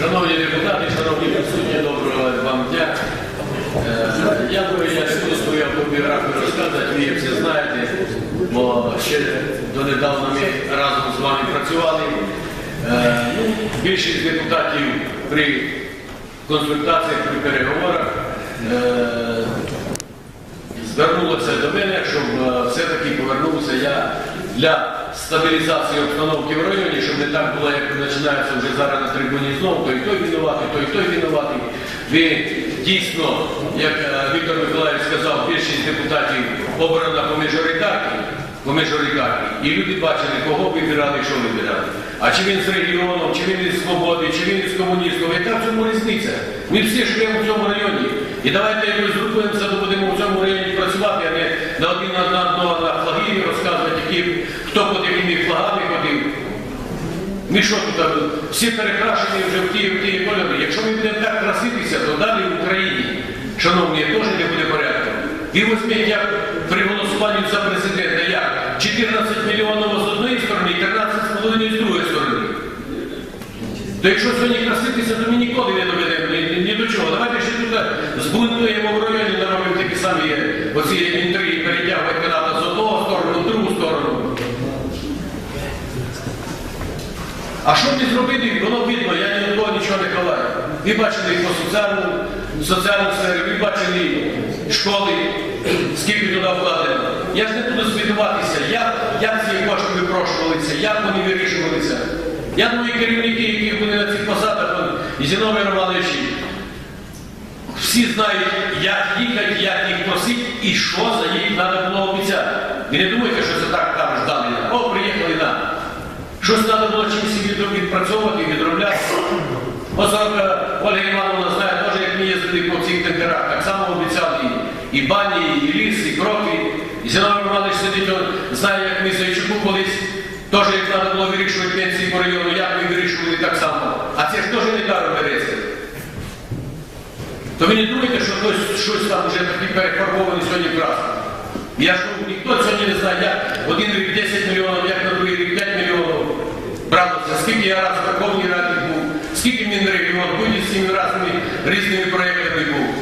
Шановні депутати, шановні присутні, доброго вам дня. Е, Я думаю, я не свою автобіографію розказувати, ви всі знаєте, бо ще донедавна ми разом з вами працювали. Е, ну, Більшість депутатів при консультаціях, при переговорах е, звернулося до мене, щоб все-таки повернувся я для стабілізації обстановки в районі, щоб не так було, як починається вже зараз на трибуні знову, той той винуватий, той той винуватий. Ви дійсно, як е, Віктор Миколаївич сказав, більшість депутатів обрана по мажоритарці, по мажоритарці, і люди бачили, кого вибирали, що вибирали. А чи він з регіоном, чи він із свободи, чи він із комуністів, яка в цьому різниця? Ми всі живемо в цьому районі. І давайте якось згрупуємося, то будемо в цьому районі працювати, а не на один на одного на флаги розказувати, які, хто під якими флагами ходив. Ми що тут всі перекрашені вже в ті, в ті кольори. Якщо ми будемо так краситися, то далі в Україні, шановні, теж не буде порядку. І візьміть, як при голосуванні за президента, як 14 То якщо сьогодні краситися, то ми ніколи не доведемо ні, ні, до чого. Давайте ще тут збунтуємо в районі, наробимо такі самі оці інтриги, перетягувати каната з одного сторону, в другу сторону. А що ми зробили, воно видно, я ні до того нічого не ховаю. Ви бачили по соціальному, соціальному сфері, ви бачили школи, скільки туди вкладено. Я ж не буду звітуватися, як, як ці кошти випрошувалися, як вони вирішувалися. Я думаю, керівники, які були на цих посадах, і Зіновій Романович, всі знають, як їхати, як їх просити і що за їх треба було обіцяти. Не думайте, що це так там ждали. О, приїхали на. Щось треба було чимось від- відпрацьовувати, відробляти. Е, Ольга Івановна знає теж, як ми їздили по цих тендерах, так само обіцяли і, бані, і ліс, і кроки. І Зіновій Романович сидить, знає, як ми Зайчуку колись, теж як треба було вирішувати пенсії по району, як ми вирішували так само. А це ж теж не даром береться. То ви не думаєте, що хтось щось там вже такі перефарбовані сьогодні красно. Я ж ніхто сьогодні не знає, як один рік 10 мільйонів, як на другий рік 5 мільйонів бралося, скільки я раз в Верховній Раді був, скільки Мінрегіон, будь з цими разними різними проєктами був.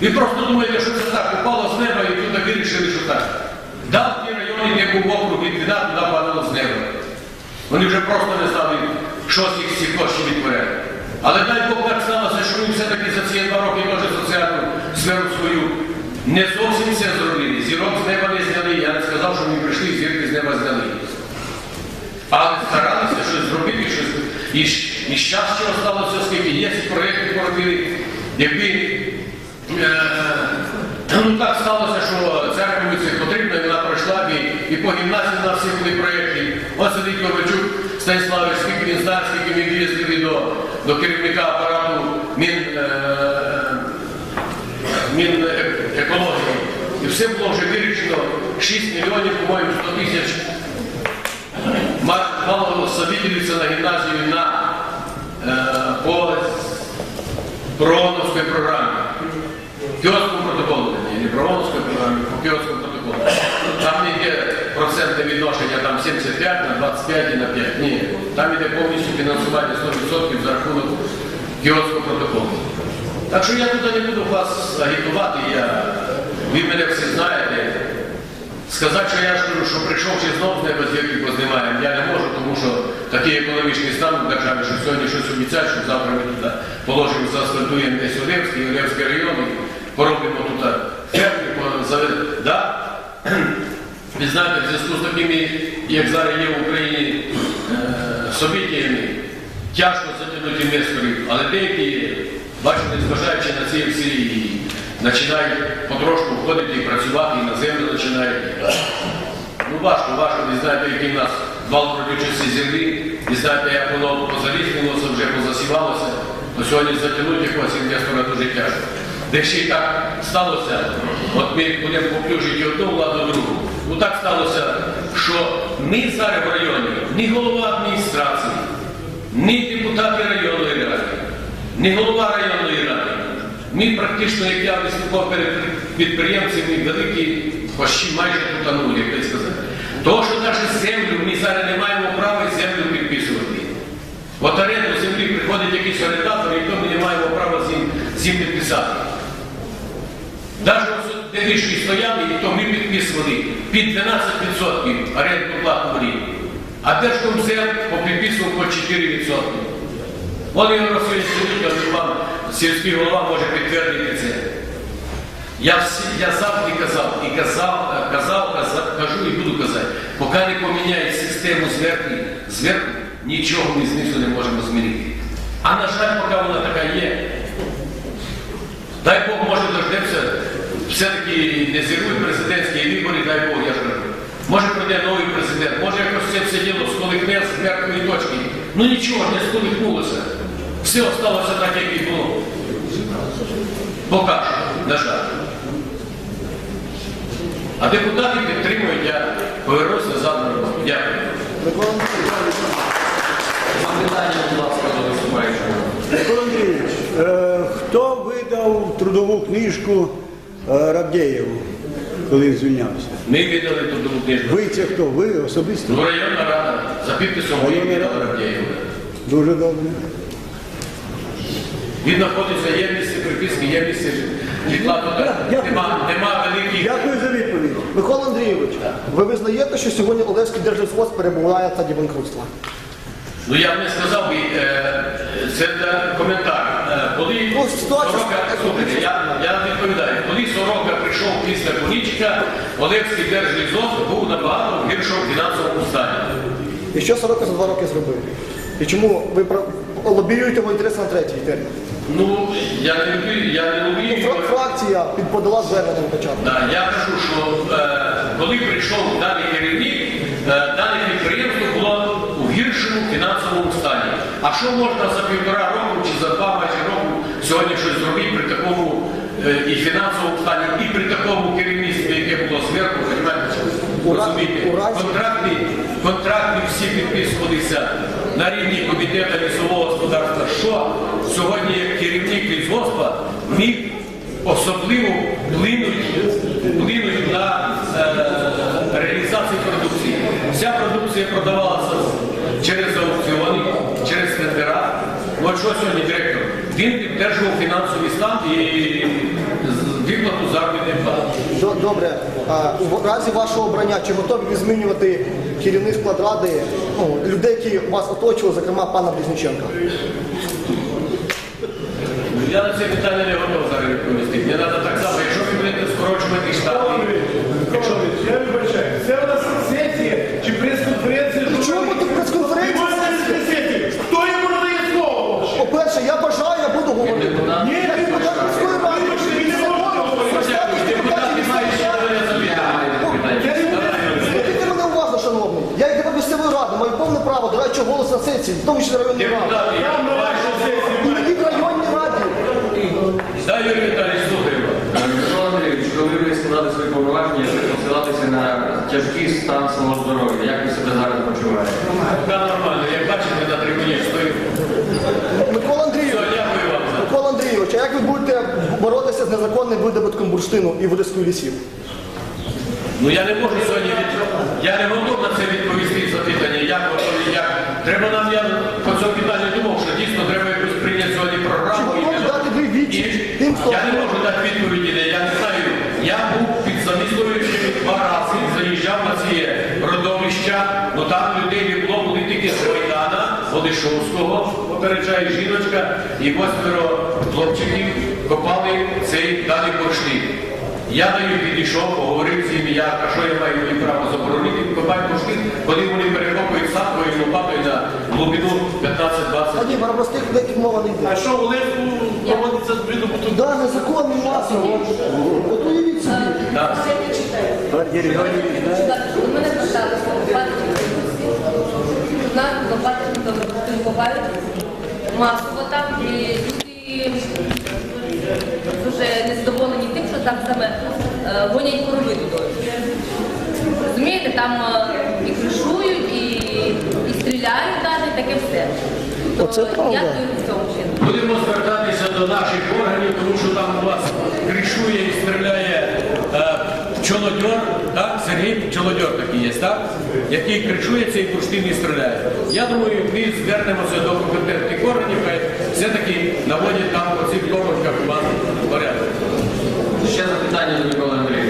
Ви просто думаєте, що це так, упало з неба і тут вирішили, що так. Дав ті райони, де був округ від туди падало з неба. Вони вже просто не знали, що з їх всіх коштів відтворяти. Але дай Бог так сталося, що ми все-таки за ці два роки теж соціальну сферу свою не зовсім все зробили. Зірок з неба не зняли. Я не сказав, що ми прийшли зірки з неба зняли. Але старалися щось зробити, щось. І, щ- і щас осталося, скільки є ці проєкти поробили, якби е, ну так сталося, що церкві це потрібно, і вона пройшла, і, і по гімназії у нас всі були проєкти. Ось сидить Ковальчук Станіславович, скільки він знає, скільки ми їздили до, до керівника апарату Мін, е, Мінекології. І все було вже вирішено. 6 мільйонів, по-моєму, 100 тисяч. Мало ділиться на гімназію на е, по Прооновській програмі. Кіотському протоколу, ні, не Прооновській програмі, по Кіотському протоколу. Там не йде процентне там 75 на 25 і на 5. Ні, там йде повністю фінансування 100% за рахунок Кіотського протоколу. Так що я тут не буду вас агітувати, я, ви мене всі знаєте. Сказати, що я ж кажу, що прийшовши знов з неба зірки познімаємо, я не можу, тому що такий економічний стан в державі, що сьогодні щось обіцяють, що завтра ми туди положимо, заасфальтуємо десь Олевський, Олевський район, і поробимо тут ферми, по- заведемо. Да? Знаєте, в зв'язку з такими, як зараз є в Україні е, событиями, тяжко затягнути інвесторів, але деякі, бачите, незважаючи на ці всі, і починають потрошку входити і працювати, і на землю починають. Ну важко, важко, ви знаєте, який в нас вал родючості землі, ви знаєте, як воно позаліснилося, вже позасівалося, то сьогодні затягнути якогось інвестора дуже тяжко. Де ще й так сталося, от ми будемо поплюжити одну владу другу. Ну так сталося, що ми зараз в районі, ні голова адміністрації, ні депутати районної ради, ні голова районної ради. Ми практично, як я виступав перед підприємцями, великі почти майже потонули, як би сказати. Того, що навіть землю ми зараз не маємо права землю підписувати. От оренду землі приходить якийсь орендатор, і то ми не маємо права з підписати. Навіть де вишки стояли, і то ми підписували під 12% орендну плату в рік. А Держкомзем попідписував по 4%. Вони вам сільський голова може підтвердити це. Я, всі, я завжди казав, і казав, казав, казав, кажу і буду казати, поки не поміняють систему зверху, зверху, нічого ми знизу не можемо змінити. А на жаль, поки вона така є, дай Бог, може дождемося, все-таки не зірвуть президентські вибори, дай Бог, я ж кажу. Може прийде новий президент, може якось це все діло сколихне з мертвої точки. Ну нічого не сколихнулося. Все осталося так, як і було. Поки що, на жаль. А депутати підтримують, я повернусь назад на роботу. Дякую. Микола Андрійович, будь ласка, до виступаючого. Микола Андрійович, е, хто видав трудову книжку Рабдєєву, коли він звільнявся? Ми віддали трудову книжку. Ви це хто? Ви особисто? Ну, районна рада за підписом Районна моїм рада. Дуже добре. Він знаходиться, є місце приписки, є місце житла. Тут Дякую. нема, нема великих. Дякую за відповідь. Микола Андрійович, ви визнаєте, що сьогодні Олевський держлісхоз перебуває в стадії банкрутства? Ну я б не сказав би, е, це коментар. Е, Коли Ну, Сорока, слухайте, я, я відповідаю, коли Сорока прийшов після Конічка, Олевський держлізон був набагато в гіршому фінансовому стані. І що Сорока за два роки зробив? І чому ви лобіюєте його інтереси на третій термін? Ну, я не люблю, я не люблю. Фра- Фракція підподала звернення на початку. Да, я кажу, що е, коли прийшов даний керівник, е, дане підприємство фінансовому стані. А що можна за півтора року чи за два майже року сьогодні щось зробити при такому е, і фінансовому стані, і при такому керівництві, яке було зверху, розумієте? Контракти, контракти всі підписувалися на рівні комітету лісового господарства. Що сьогодні як керівник лісгоспа міг особливо вплинуть, вплинуть на е, реалізацію продукції. Вся продукція продавалася через аукціони, через тендера. От що сьогодні директор? Він підтримував фінансовий стан і виплату заробітної плати. Добре, а у разі вашого обрання, чи готові ви змінювати керівник склад ради, ну, людей, які вас оточували, зокрема пана Близнюченка? Я на це питання не готов зараз відповісти. Мені треба так само, якщо ви будете скорочувати штати, якщо ви Я вибачаю, це у нас сесія чи прес-конференція? Чому тут прес-конференція? Чому у нас сесія? Хто йому надає слово? По-перше, я бажаю, я буду говорити. Ні, Я ви депутат міської ради. Вибачте, він не може говорити. депутати мають ще мене запитання. Слухайте мене уважно, шановний. Я як депутат місцевої ради, маю повне право дорадчого голосу на сесії, в тому числі. Я бачу І не районній раді. Да, Юрій Віталійович, слухаю. Микола Андрійович, коли ви складали свої повноваження, ви посилатися на тяжкий стан свого здоров'я. Як ви себе зараз почуваєте? Пока нормально, як бачите, на трибуні стою. Микола Все, Андрійович, дякую вам за Микола Андрійович, а як ви будете боротися з незаконним видобутком бурштину і водискої лісів? Ну я не можу сьогодні від... Я не готов на це відповісти Треба нам, я по цьому питанню думав, що дійсно треба якусь прийняти сьогодні Чи програму. готові і- дати ви тим, хто- Я не можу дати відповіді, я не знаю. Я був під замісловичем два рази, заїжджав на ці родовища, ну там людей було, були тільки з Майдана, Олешовського, попереджає жіночка, і восьмеро хлопчиків копали цей далі бурштин. Я до них підійшов, поговорив з ними, я, а що я маю їм право заборонити, копати бурштин, коли вони перекопують сапкою і лопатою на глибину 15-20 А ні, про простих людей мова не йде. А що, у Левку проводиться видобуток? Да, незаконний власник. От уявіть собі. Регіонів. У мене лопаточки. У нас лопаточки масово там, і люди дуже незадоволені тим, що там саме е, гонять корови туди. Розумієте, там е, і кришують, і, і стріляють навіть, і таке все. Оце правда. Будемо звертатися до наших органів, тому що там у вас кришує і стріляє е, пчолодьор, так? Сергій пчолодьор такий є, так? який кришується і бурштин і стріляє. Я думаю, ми звернемося до компетентних органів, хай все-таки наводять там оцих коронках у вас порядок. Ще запитання до Миколи Андрія.